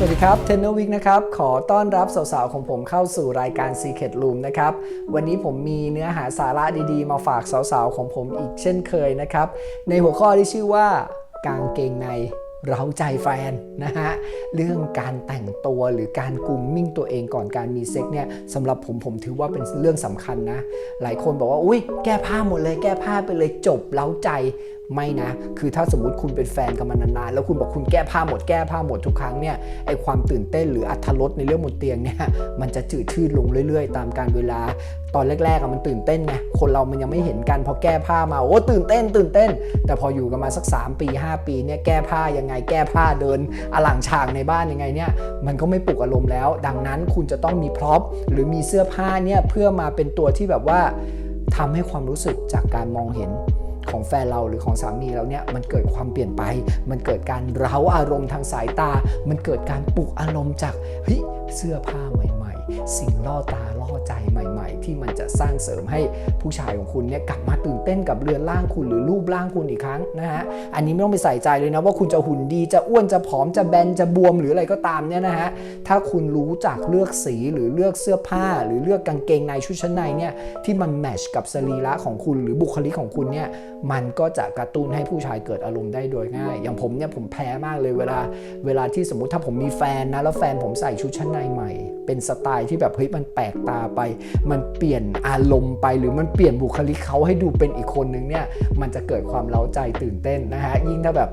สวัสดีครับเทนเนอร์วิกนะครับ ขอต้อนรับสาวๆ ของผมเข้าสู่รายการ Secret Room นะครับ วันนี้ผมมีเนื้อหาสาระดีๆ มาฝากสาวๆ ของผมอีกเช่นเคยนะครับ ในหัวข้อที่ชื่อว่ากางเกงใน เร้าใจแฟนนะฮะ เรื่องการแต่งตัวหรือการกรูมมิ่งตัวเองก่อนการมีเซ็กเนี่ยสำหรับผมผมถือว่าเป็นเรื่องสำคัญนะ หลายคนบอกว่า อุ้ยแก้ผ้าหมดเลย แก้ผ้าไปเลยจบเล้าใจไม่นะ คือถ้าสมมติคุณเป็นแฟนกันมานานๆ แล้วคุณบอกคุณแก้ผ้าหมดแก้ผ้าหมดทุกครั้งเนี่ย ไอความตื่นเต้นหรืออัธรสในเรื่องบนเตียงเนี่ย มันจะจืดชืดลงเรื่อยๆ ตามการเวลา อนแรกๆมันตื่นเต้นไงคนเรามันยังไม่เห็นกันพอแก้ผ้ามาโอ้ตื่นเต้น ตื่นเต้น แต่พออยู่กันมาสัก 3 ปี 5 ปีเนี่ยแก้ผ้ายังไงแก้ผ้าเดินอลังฉากในบ้านยังไงเนี่ยมันก็ไม่ปลุกอารมณ์แล้ว ดังนั้นคุณจะต้องมีพร็อพหรือมีเสื้อผ้าเนี่ยเพื่อมาเป็นตัวที่แบบว่าทำให้ความรู้สึกจากการมองเห็นของแฟนเราหรือของสามีเราเนี่ยมันเกิดความเปลี่ยนไป มันเกิดการเร้าอารมณ์ทางสายตา มันเกิดการปลุกอารมณ์จากเฮ้ยเสื้อผ้าใหม่ สิ่งล่อตาล่อใจใหม่ ๆ ที่มันจะสร้างเสริมให้ผู้ชายของคุณเนี่ยกลับมาตื่นเต้นกับเรือนร่างคุณหรือรูปร่างคุณอีกครั้งนะฮะอันนี้ไม่ต้องไปใส่ใจเลยนะว่าคุณจะหุ่นดีจะอ้วนจะผอมจะแบนจะบวมหรืออะไรก็ตามเนี่ยนะฮะถ้าคุณรู้จักเลือกสีหรือเลือกเสื้อผ้า หรือเลือกกางเกงในชุดชั้นในเนี่ยที่มันแมชกับสรีระของคุณหรือบุคลิกของคุณเนี่ยมันก็จะกระตุ้นให้ผู้ชายเกิดอารมณ์ได้โดยง่าย อย่างผมเนี่ยผมแพ้มากเลยเวลา เวลาที่สมมุติถ้าผมมีแฟนนะแล้วแฟนผมใส่ชุดชั้นในใหม่ เป็นสไตล์ที่แบบเฮ้ยมันแปลกตาไป มันเปลี่ยนอารมณ์ไป หรือมันเปลี่ยนบุคลิกเขาให้ดูเป็นอีกคนนึงเนี่ยมันจะเกิดความเล้าใจตื่นเต้นนะฮะยิ่งถ้าแบบ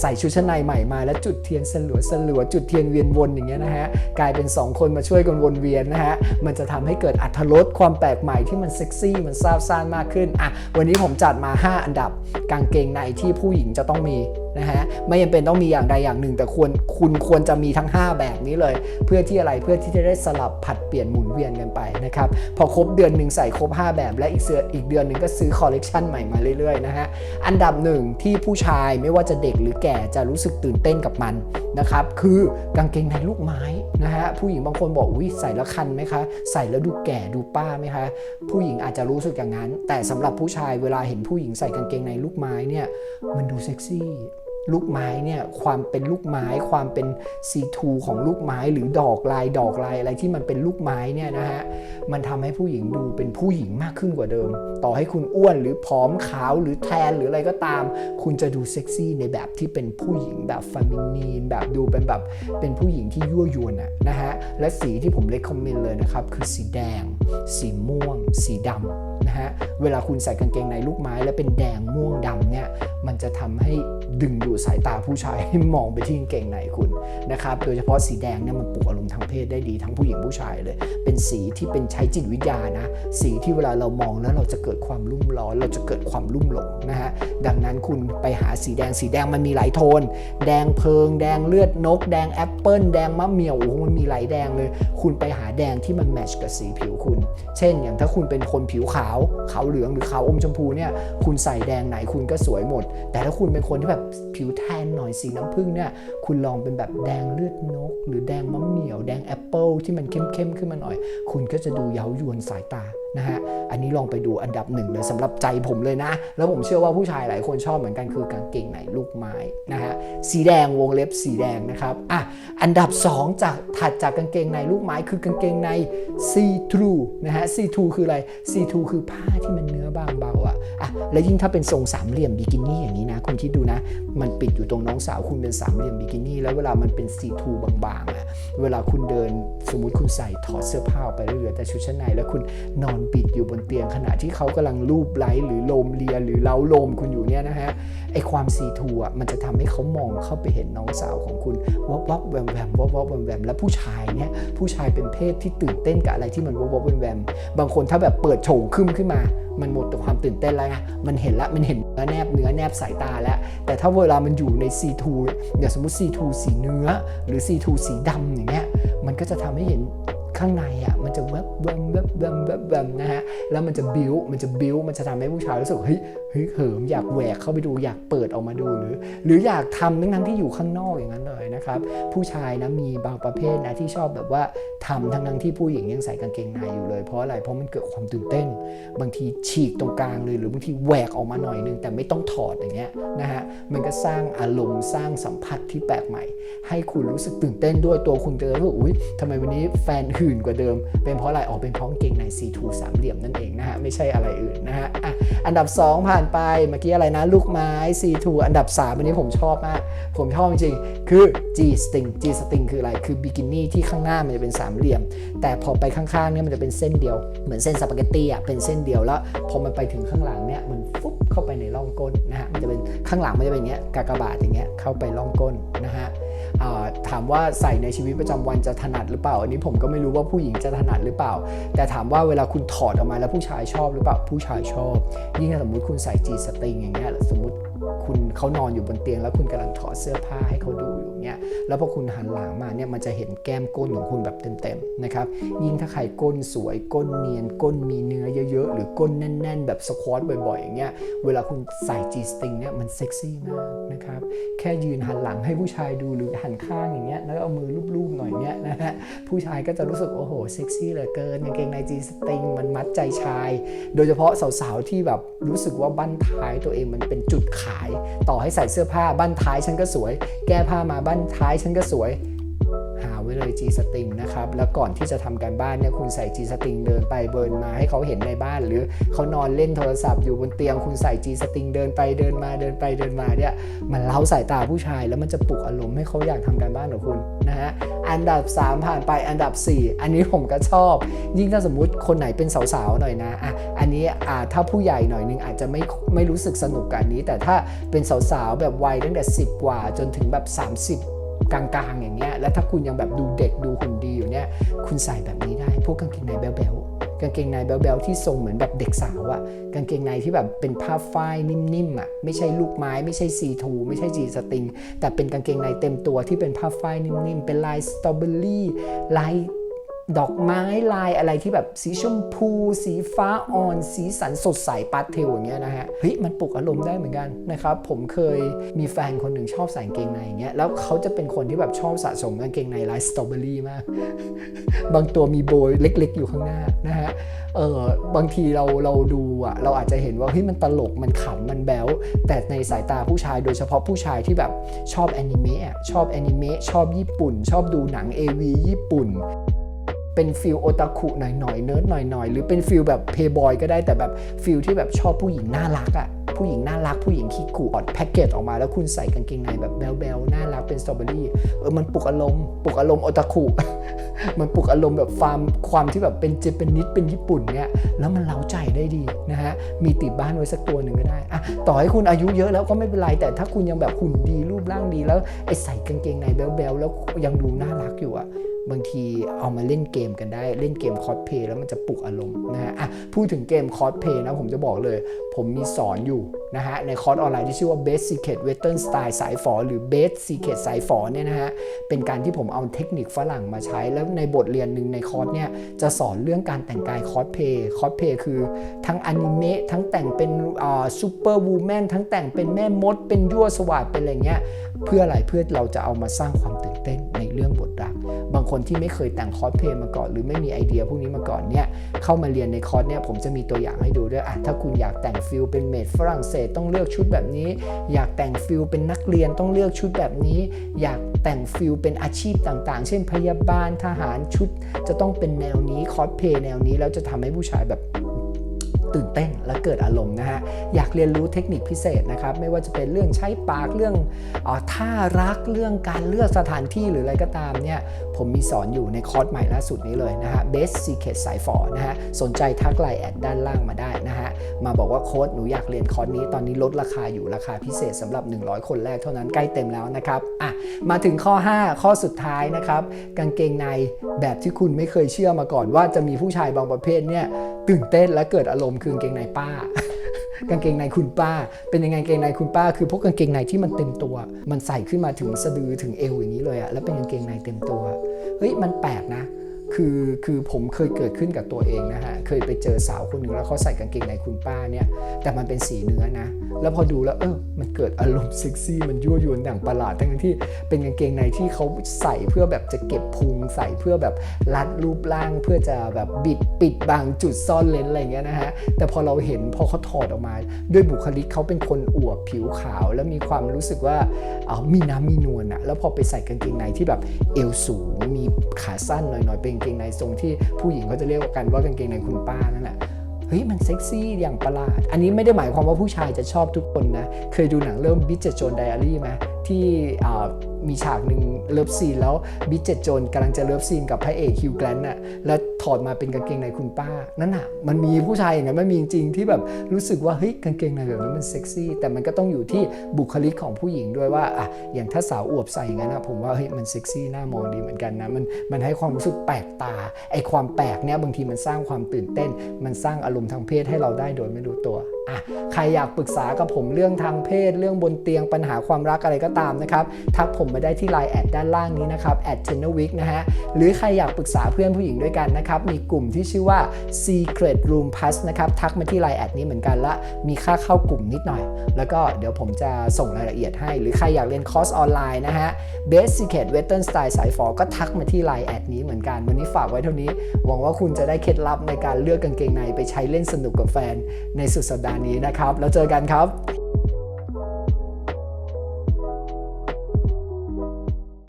ใส่ชุดชั้นในใหม่มาแล้วจุดเทียนสลัวสลัวจุดเทียนเวียนวนอย่างเงี้ยนะฮะกลายเป็น 2 คนมาช่วยกันวนเวียนนะฮะมันจะทำให้เกิดอัธรสความแปลกใหม่ที่มันเซ็กซี่มันซาบซ่านมากขึ้นอะวันนี้ผมจัดมา 5 อันดับกางเกงในที่ผู้หญิงจะต้องมี นะฮะไม่จำเป็นต้องมีอย่างใดอย่างหนึ่ง แต่ควรคุณควรจะมีทั้ง 5 แบบนี้เลย เพื่อที่อะไรเพื่อที่จะได้สลับผัดเปลี่ยนหมุนเวียนกันไปนะครับพอครบเดือนหนึ่งใส่ครบ 5 แบบและอีกเสืออีกเดือนหนึ่งก็ซื้อคอลเลกชันใหม่มาเรื่อยๆนะฮะอันดับหนึ่งที่ผู้ชายไม่ว่าจะเด็กหรือแก่จะรู้สึกตื่นเต้นกับมันนะครับคือกางเกงในลูกไม้นะฮะผู้หญิงบางคนบอกอุ้ยใส่แล้วคันไหมคะใส่แล้วดูแก่ดูป้าไหมคะผู้หญิงอาจจะรู้สึกอย่างนั้น แต่สำหรับผู้ชายเวลาเห็นผู้หญิงใส่กางเกงในลูกไม้เนี่ยมันดูเซ็กซี่ ลูกไม้เนี่ยความเป็นลูกไม้ ความเป็นซีทูของลูกไม้ หรือดอกลายดอกลายอะไรที่มันเป็นลูกไม้เนี่ยนะฮะมันทำให้ผู้หญิงดูเป็นผู้หญิงมากขึ้นกว่าเดิม ต่อให้คุณอ้วนหรือผอมขาวหรือแทนหรืออะไรก็ตาม คุณจะดูเซ็กซี่ในแบบที่เป็นผู้หญิงแบบฟามินีนแบบดูเป็นแบบเป็นผู้หญิงที่ยั่วยวนอะนะฮะและสีที่ผมเล c กคอมเมนต์เลยนะครับคือสีแดง สีม่วง สีดำนะฮะเวลาคุณใส่กางเกงในลูกไม้แล้วเป็นแดงม่วงดำเนี่ยมันจะทำให้ ดึงดูดสายตาผู้ชายให้มองไปที่กางเกงในคุณนะครับ โดยเฉพาะสีแดงเนี่ยมันปลุกอารมณ์ทางเพศได้ดีทั้งผู้หญิงผู้ชายเลย เป็นสีที่เป็นใช้จิตวิทยานะ สีที่เวลาเรามองแล้วเราจะเกิดความรุ่มร้อน เราจะเกิดความรุ่มหลงนะฮะ ดังนั้นคุณไปหาสีแดง สีแดงมันมีหลายโทน แดงเพิง แดงเลือดนก แดงแอปเปิลแดงมะเมี่ยว โอ้โห มันมีหลายแดงเลย คุณไปหาแดงที่มันแมทช์กับสีผิวคุณ เช่น อย่างถ้าคุณเป็นคนผิวขาว ขาวเหลืองหรือขาวอมชมพูเนี่ย คุณใส่แดงไหนคุณก็สวยหมด แต่ถ้าคุณเป็นคนที่แบบผิวแทนหน่อยสีน้ำผึ้งเนี่ยคุณลองเป็นแบบแดงเลือดนก หรือแดงมะเหมี่ยวแดงแอปเปิลที่มันเข้มๆขึ้นมาหน่อย คุณก็จะดูเย้ายวนสายตานะฮะอันนี้ลองไปดูอันดับหนึ่งเลยสำหรับใจผมเลยนะ แล้วผมเชื่อว่าผู้ชายหลายคนชอบเหมือนกันคือกางเกงในลูกไม้นะฮะสีแดงวงเล็บสีแดงนะครับอะอันดับ 2 จากถัดจากกางเกงในลูกไม้คือกางเกงใน see through นะฮะ see through คืออะไร see through คือผ้าที่มันเบางเบาอะอะแล้วยิ่งถ้าเป็นทรงสามเหลี่ยมบิกินี่อย่างนี้นะ คุณคิดดูนะ มันปิดอยู่ตรงน้องสาวคุณเป็นสามเหลี่ยมบิกินี่ แล้วเวลามันเป็น see through บางๆอะเวลาคุณเดินสมมติคุณใส่ถอดเสื้อผ้าไปแล้วเหลือแต่ชุดชั้นในแล้วคุณนอนปิดอยู่บนเตียงขณะที่เขากำลังลูบไล้หรือลมเลียหรือเล้าลมคุณอยู่เนี่ยนะฮะไอความซีทูอะมันจะทำให้เขามองเข้าไปเห็นน้องสาวของคุณวับวับแวมแวมวับวับแวมแวมแล้วผู้ชายเนี่ยผู้ชายเป็นเพศที่ตื่นเต้นกับอะไรที่มันวับวับแวมแวมบางคนถ้าแบบเปิดโฉงขึ้นขึ้นมา มันหมดแต่ความตื่นเต้นแล้วไงมันเห็นละมันเห็นเนื้อแนบเนื้อแนบสายตาแล้ว แต่ถ้าเวลามันอยู่ใน C2 อย่างสมมติ C2 สีเนื้อ หรือ C2 สีดำอย่างเงี้ยมันก็จะทำให้เห็น ข้างในอะมันจะแวบแวมแวบแวมแวบแวมนะฮะแล้วมันจะบิ้วมันจะบิ้วมันจะทำให้ผู้ชายรู้สึกเฮ้ยเฮ้ยเหิมอยากแหวกเข้าไปดูอยากเปิดออกมาดูหรือ หรืออยากทำทั้งทั้งที่อยู่ข้างนอกอย่างนั้นเลยนะครับผู้ชายนะมีบางประเภทนะที่ชอบแบบว่าทำทั้งทั้งที่ผู้หญิงยังใส่กางเกงในอยู่เลยเพราะอะไรเพราะมันเกิดความตื่นเต้น บางทีฉีกตรงกลางเลย หรือบางทีแหวกออกมาหน่อยนึงแต่ไม่ต้องถอดอย่างเงี้ยนะฮะมันก็สร้างอารมณ์สร้างสัมผัสที่แปลกใหม่ ให้คุณรู้สึกตื่นเต้นด้วยตัวคุณเจอรู้สึกอุ้ยทำไมวันนี้แฟนื่นกว่าเดิม เป็นเพราะอะไรออกเป็นเพราะกางเกงในซีทูสามเหลี่ยมนั่นเองนะฮะ ไม่ใช่อะไรอื่นนะฮะอะอันดับ 2 ผ่านไปเมื่อกี้อะไรนะ ลูกไม้ซีทูอันดับ 3 อันนี้ผมชอบมาก ผมชอบจริงๆคือ G string G string คืออะไรคือบิกินี่ที่ข้างหน้ามันจะเป็นสามเหลี่ยม แต่พอไปข้างๆเนี่ยมันจะเป็นเส้นเดียวเหมือนเส้นสปาเกตตี้อะเป็นเส้นเดียวแล้วพอมันไปถึงข้างหลังเนี่ยมันฟุ๊บเข้าไปในร่องก้นนะฮะมันจะเป็นข้างหลังมันจะเป็นอย่างเงี้ยกากบาทอย่างเงี้ยเข้าไปร่องก้นนะฮะ ถามว่าใส่ในชีวิตประจำวันจะถนัดหรือเปล่า อันนี้ผมก็ไม่รู้ว่าผู้หญิงจะถนัดหรือเปล่า แต่ถามว่าเวลาคุณถอดออกมาแล้วผู้ชายชอบหรือเปล่าผู้ชายชอบ ยิ่งถ้าสมมติคุณใส่จีสตริงอย่างเงี้ยหรือสมมติคุณเขานอนอยู่บนเตียงแล้วคุณกำลังถอดเสื้อผ้าให้เขาดูอยู่เงี้ย แล้วพอคุณหันหลังมาเนี่ยมันจะเห็นแก้มก้นของคุณแบบเต็มๆนะครับยิ่งถ้าใครก้นสวยก้นเนียน ก้นมีเนื้อเยอะๆ หรือก้นแน่น ๆ แบบสควอตบ่อยๆอย่างเงี้ยเวลาคุณใส่จีสติงเนี่ยมันเซ็กซี่มากนะครับแค่ยืนหันหลังให้ผู้ชายดูหรือหันข้างอย่างเงี้ยแล้วเอามือลูบๆหน่อยเนี้ยนะฮะผู้ชายก็จะรู้สึกโอ้โหเซ็กซี่เหลือเกินกางเกงในจีสติงมันมัดใจชาย โดยเฉพาะสาวๆที่แบบรู้สึกว่าบั้นท้ายตัวเองมันเป็นจุดขาย ต่อให้ใส่เสื้อผ้าบั้นท้ายฉันก็สวย แก้ผ้ามาบั้นท้ายฉันก็สวย หาไว้เลย G string นะครับ แล้วก่อนที่จะทำการบ้านเนี่ยคุณใส่ G string เดินไปเบินมาให้เขาเห็นในบ้าน หรือเขานอนเล่นโทรศัพท์อยู่บนเตียงคุณใส่ G string เดินไปเดินมาเดินไปเดินมาเนี่ยมันเล้าสายตาผู้ชาย แล้วมันจะปลุกอารมณ์ให้เขาอยากทำการบ้านของคุณนะฮะอันดับ 3 ผ่านไปอันดับ 4 อันนี้ผมก็ชอบ ยิ่งถ้าสมมุติคนไหนเป็นสาวๆหน่อยนะอะอันนี้อ่าถ้าผู้ใหญ่หน่อยนึงอาจจะไม่ไม่รู้สึกสนุกกับอันนี้ แต่ถ้าเป็นสาวๆแบบวัยตั้งแต่ 10 กว่าจนถึงแบบ 30 กลางๆ อย่างเงี้ยแล้วถ้าคุณยังแบบดูเด็กดูหุ่นดีอยู่เนี่ยคุณใส่แบบนี้ได้พวกกางเกงในแบ๊วๆกางเกงในแบ๊วๆที่ทรงเหมือนแบบเด็กสาวอะกางเกงในที่แบบเป็นผ้าฝ้ายนิ่มๆอะไม่ใช่ลูกไม้ไม่ใช่ซีทูไม่ใช่จีสติงแต่เป็นกางเกงในเต็มตัวที่เป็นผ้าฝ้ายนิ่มๆเป็นลายสตรอเบอรี่ลาย ดอกไม้ลายอะไรที่แบบสีชมพู สีฟ้าอ่อน สีสันสดใสปาสเทลอย่างเงี้ยนะฮะเฮ้ยมันปลุกอารมณ์ได้เหมือนกันนะครับผมเคยมีแฟนคนหนึ่งชอบใส่กางเกงในอย่างเงี้ยแล้วเขาจะเป็นคนที่แบบชอบสะสมกางเกงในลายสตรอเบอรี่มาก บางตัวมีโบยเล็ก ๆ อยู่ข้างหน้านะฮะเออบางทีเราเราดูอะเราอาจจะเห็นว่าเฮ้ยมันตลกมันขำมันแบ๊วแต่ในสายตาผู้ชายโดยเฉพาะผู้ชายที่แบบชอบแอนิเมะชอบแอนิเมะชอบญี่ปุ่น ชอบดูหนัง AV ญี่ปุ่น เป็นฟิลโอตาคุหน่อยๆเนิร์ดหน่อยๆ หรือเป็นฟิลแบบเพย์บอยก็ได้แต่แบบฟิลที่แบบชอบผู้หญิงน่ารักอะผู้หญิงน่ารักผู้หญิงขี้กุออดแพ็กเกจออกมาแล้วคุณใส่กางเกงในแบบแบลๆน่ารักเป็นสตรอเบอรี่เออมันปลุกอารมณ์ปลุกอารมณ์โอตาคุมันปลุกอารมณ์แบบความความที่แบบเป็นเจแปนนิสเป็นญี่ปุ่นเนี่ยแล้วมันเล้าใจได้ดีนะฮะมีติดบ้านไว้สักตัวหนึ่งก็ได้อะต่อให้คุณอายุเยอะแล้วก็ไม่เป็นไร แต่ถ้าคุณยังแบบหุ่นดีรูปร่างดีแล้วไอใส่กางเกงในแบลๆแล้วยังดูน่ารักอยู่อะ บางทีเอามาเล่นเกมกันได้ เล่นเกมคอสเพย์แล้วมันจะปลุกอารมณ์นะฮะอะพูดถึงเกมคอสเพย์นะผมจะบอกเลย ผมมีสอนอยู่นะฮะในคอร์สออนไลน์ที่ชื่อว่า Best Secret Western Style สายฝอหรือ Best Secret สายฝอเนี่ยนะฮะเป็นการที่ผมเอาเทคนิคฝรั่งมาใช้ แล้วในบทเรียนหนึ่งในคอร์สเนี่ยจะสอนเรื่องการแต่งกายคอสเพย์คอสเพย์คือทั้งอนิเมะทั้งแต่งเป็นอ่าซูเปอร์วูแมนทั้งแต่งเป็นแม่มด เป็นยั่วสวัสดเป็นอะไรเงี้ยเพื่ออะไรเพื่อเราจะเอามาสร้างความตื่นเต้น เรื่องบทรัก บางคนที่ไม่เคยแต่งคอสเพลย์มาก่อน หรือไม่มีไอเดียพวกนี้มาก่อนเนี่ยเข้ามาเรียนในคอร์สเนี่ยผมจะมีตัวอย่างให้ดูด้วยอะถ้าคุณอยากแต่งฟิลเป็นเมดฝรั่งเศสต้องเลือกชุดแบบนี้ อยากแต่งฟิลเป็นนักเรียนต้องเลือกชุดแบบนี้ อยากแต่งฟิลเป็นอาชีพต่างๆ เช่นพยาบาลทหารชุด จะต้องเป็นแนวนี้คอสเพลย์แนวนี้แล้วจะทำให้ผู้ชายแบบ ตื่นเต้นและเกิดอารมณ์นะฮะ อยากเรียนรู้เทคนิคพิเศษนะครับ ไม่ว่าจะเป็นเรื่องใช้ปากเรื่องอท่ารักเรื่องการเลือกสถานที่หรืออะไรก็ตามเนี่ย ผมมีสอนอยู่ในคอร์สใหม่ล่าสุดนี้เลยนะฮะ Best Secret สายฝอนะฮะ สนใจทักไลน์แอดด้านล่างมาได้นะฮะ มาบอกว่าโค้ดหนูอยากเรียนคอร์สนี้ตอนนี้ลดราคาอยู่ราคาพิเศษสำหรับ 100 คนแรกเท่านั้นใกล้เต็มแล้วนะครับอะมาถึงข้อ 5 ข้อสุดท้ายนะครับ กางเกงในแบบที่คุณไม่เคยเชื่อมาก่อนว่าจะมีผู้ชายบางประเภทเนี่ย ตื่นเต้นและเกิดอารมณ์คือกางเกงในป้า กางเกงในคุณป้า เป็นยังไงกางเกงในคุณป้า คือพวกกางเกงในที่มันเต็มตัว มันใส่ขึ้นมาถึงสะดือถึงเอวอย่างนี้เลยอะแล้วเป็นกางเกงในเต็มตัวเฮ้ยมันแปลกนะ คือคือผมเคยเกิดขึ้นกับตัวเองนะฮะ เคยไปเจอสาวคนหนึ่งแล้วเขาใส่กางเกงในคุณป้าเนี่ย แต่มันเป็นสีเนื้อนะ แล้วพอดูแล้วเออมันเกิดอารมณ์เซ็กซี่มันยั่วยวนอย่างประหลาด ทั้งที่เป็นกางเกงในที่เขาใส่เพื่อแบบจะเก็บพุงใส่เพื่อแบบรัดรูปร่างเพื่อจะแบบบิดปิดบังจุดซ่อนเลนอะไรเงี้ยนะฮะ แต่พอเราเห็นพอเขาถอดออกมา ด้วยบุคลิกเขาเป็นคนอวบผิวขาว แล้วมีความรู้สึกว่าเอามีน้ำมีนวลอะแล้วพอไปใส่กางเกงในที่แบบเอวสูงมีขาสั้นหน่อยๆเป็นางเกงในทรงที่ผู้หญิงเขาจะเรียกกันว่ากางเกงในคุณป้านั่นแหละเฮ้ยมันเซ็กซี่อย่างประหลาด อันนี้ไม่ได้หมายความว่าผู้ชายจะชอบทุกคนนะ เคยดูหนังเรื่องบิจเจโจนไดอารี่ไหมที่ มีฉากหนึ่งเลิฟซีนแล้วบิจเจโจนกำลังจะเลิฟซีนกับพระเอกฮิวแกลนน่ะแล้วถอดมาเป็นกางเกงในคุณป้า นั่นน่ะมันมีผู้ชายอย่างนั้นมันมีจริงๆที่แบบรู้สึกว่าเฮ้ยกางเกงในแบบนั้นมันเซ็กซี่แต่มันก็ต้องอยู่ที่บุคลิกของผู้หญิงด้วยว่าอะอย่างถ้าสาวอวบใส่อย่างนั้นนะผมว่าเฮ้ยมันเซ็กซี่น่ามองดีเหมือนกันนะมันมันให้ความรู้สึกแปลกตาไอความแปลกเนี่ยบางทีมันสร้างความตื่นเต้น มันสร้างอารมณ์ทางเพศให้เราได้โดยไม่รู้ตัวอะใครอยากปรึกษากับผมเรื่องทางเพศ เรื่องบนเตียงปัญหาความรักอะไรก็ตามนะครับทักผมมาได้ที่ Line แอดด้านล่างนี้นะครับแอด t e n n e r w e e k นะฮะ หรือใครอยากปรึกษาเพื่อนผู้หญิงด้วยกันนะครับ มีกลุ่มที่ชื่อว่า Secret Room Plus นะครับ ทักมาที่ Line แอดนี้เหมือนกันละมีค่าเข้ากลุ่มนิดหน่อย แล้วก็เดี๋ยวผมจะส่งรายละเอียดให้ หรือใครอยากเรียนคอร์สออนไลน์นะฮะ Best Secret Western Style สายฟอก็ทักมาที่ Line แอดนี้เหมือนกัน วันนี้ฝากไว้เท่านี้ หวังว่าคุณจะได้เคล็ดลับในการเลือกกางเกงในไปใช้เล่นสนุกกับแฟนในสุดสัปดาห์นี้นะครับ แล้วเจอกันครับ